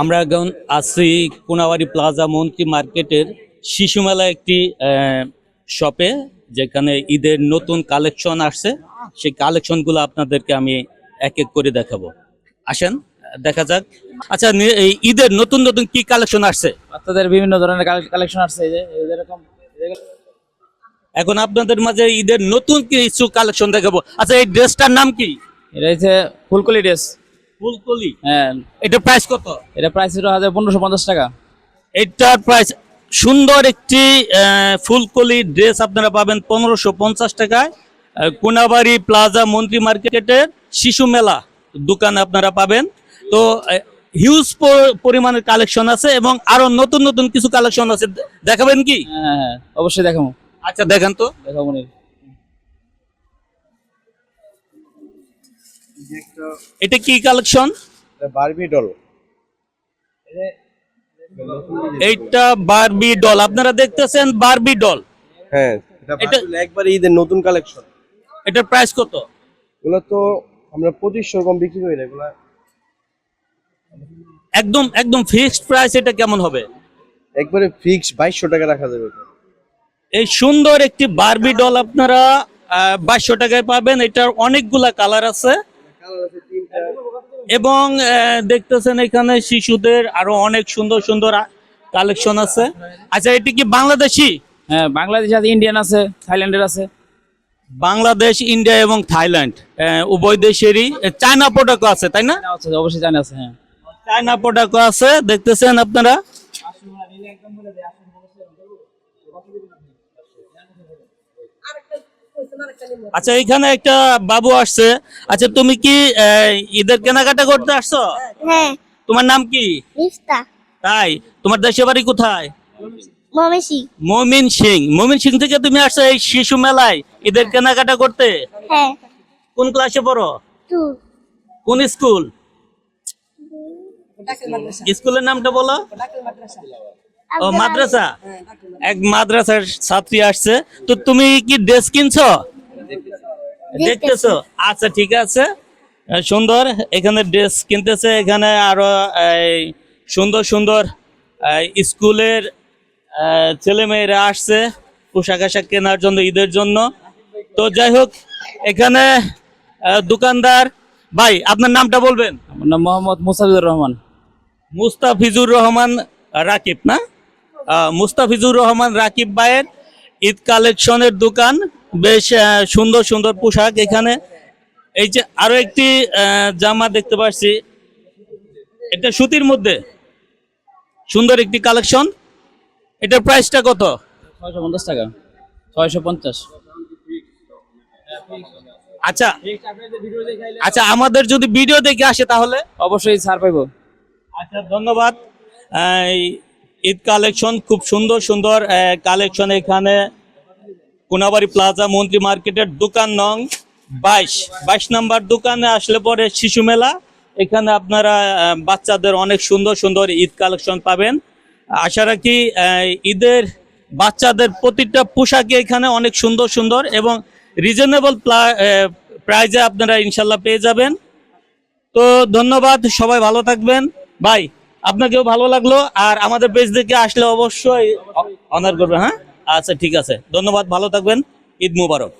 আমরা এখন আছি কোনাবাড়ি প্লাজা মন্ত্রী মার্কেটের শিশু মেলা একটি শপে যেখানে ঈদের নতুন কালেকশন আসছে। সেই কালেকশনগুলো আপনাদেরকে আমি এক এক করে দেখাবো। আসেন দেখা যাক। আচ্ছা এই ঈদের নতুন নতুন কি কালেকশন আসছে? বাচ্চাদের বিভিন্ন ধরনের কালেকশন আসছে এই যে এই এখন আপনাদের মাঝে ঈদের নতুন কিছু কালেকশন দেখাবো। আচ্ছা এই ড্রেসটার নাম কি? এটা হচ্ছে ফুলকলি ড্রেস ফুলকলি হ্যাঁ। এটা প্রাইস কত? এটা প্রাইস ছিল হাজার পনেরোশো পঞ্চাশ টাকা। এটার প্রাইস সুন্দর একটি ফুলকলি ড্রেস আপনারা পাবেন পনেরোশো পঞ্চাশ টাকায়। কোনাবাড়ি প্লাজা মন্ত্রী মার্কেটের শিশু মেলা দোকানে আপনারা পাবেন। তো হিউজ পরিমাণের কালেকশন আছে এবং আরও নতুন নতুন কিছু কালেকশন আছে। দেখাবেন কি? হ্যাঁ হ্যাঁ, হ্যাঁ অবশ্যই দেখাবো। আচ্ছা দেখেন তো। দেখাবো এটা কি কালেকশন বারবি ডল এইটা বারবি ডল আপনারা দেখতেছেন বারবি ডল হ্যাঁ। এটা- একবারে ঈদের নতুন কালেকশন এটার প্রাইস কত? এগুলো তো আমরা পঁচিশশো কম বিক্রি করি এগুলো একদম একদম ফিক্সড প্রাইস এটা কেমন হবে? একবারে ফিক্স বাইশশো টাকা রাখা যাবে। এই সুন্দর একটি বারবি ডল আপনারা বাইশশো টাকায় পাবেন। এটার অনেকগুলা কালার আছে। এবং দেখতেছেন এখানে শিশুদের আরও অনেক সুন্দর সুন্দর কালেকশন আছে। আচ্ছা এটি কি বাংলাদেশি? হ্যাঁ বাংলাদেশ আছে ইন্ডিয়ান আছে থাইল্যান্ডের আছে। বাংলাদেশ ইন্ডিয়া এবং থাইল্যান্ড। উভয় দেশেরই চায়না প্রোডাক্ট আছে তাই না? অবশ্যই জানা আছে হ্যাঁ। চায়না প্রোডাক্ট আছে দেখতেছেন আপনারা? আচ্ছা এখানে একটা বাবু আসছে। আচ্ছা তুমি কি ঈদের কেনাকাটা করতে আসছো? হ্যাঁ। তোমার নাম কি? তাই? তোমার দেশে বাড়ি কোথায়? মমিন সিং মমিন সিং থেকে তুমি আসছো এই শিশু মেলায় ঈদের কেনাকাটা করতে? হ্যাঁ। কোন ক্লাসে পড়ো? কোন স্কুল? স্কুলের নামটা বলো। ও মাদ্রাসা। এক মাদ্রাসার ছাত্রী আসছে। তো তুমি কি ড্রেস কিনছো? দেখতেছো? আচ্ছা ঠিক আছে। সুন্দর এখানে ড্রেস কিনতেছে এখানে আরও এই, সুন্দর সুন্দর স্কুলের ছেলে মেয়েরা আসছে পোশাক আশাক কেনার জন্য ঈদের জন্য। তো যাই হোক এখানে দোকানদার ভাই আপনার নামটা বলবেন? আমার নাম মোহাম্মদ মুসাফিজুর রহমান। মুস্তাফিজুর রহমান রাকিব না? মুস্তাফিজুর রহমান রাকিব ভাইয়ের ঈদ কালেকশনের দোকান। বেশ সুন্দর সুন্দর পোশাক এখানে। এই যে আরও একটি জামা দেখতে পাচ্ছি। এটা সুতির মধ্যে। সুন্দর একটি কালেকশন। এটার প্রাইসটা কত? ছয়শো পঞ্চাশ টাকা। ছয়শো পঞ্চাশ। আচ্ছা আচ্ছা আমাদের যদি ভিডিও দেখে আসে তাহলে? অবশ্যই ছাড় পাইবো। আচ্ছা ধন্যবাদ। ঈদ কালেকশন খুব সুন্দর সুন্দর কালেকশন এখানে। কোনাবাড়ি প্লাজা মন্ত্রী মার্কেটের দোকান নং বাইশ। বাইশ নাম্বার দোকানে আসলে পরে শিশু মেলা। এখানে আপনারা বাচ্চাদের অনেক সুন্দর সুন্দর ঈদ কালেকশন পাবেন। আশা রাখি ঈদের বাচ্চাদের প্রতিটা পোশাকই এখানে অনেক সুন্দর সুন্দর এবং রিজনেবল প্রাইজে আপনারা ইনশাল্লাহ পেয়ে যাবেন। তো ধন্যবাদ, সবাই ভালো থাকবেন। ভাই, আপনাকেও ভালো লাগল। আর আমাদের পেজ দেখে আসলে অবশ্যই অনার করবে হ্যাঁ? আচ্ছা ঠিক আছে। ধন্যবাদ ভালো থাকবেন। ঈদ মুবারক।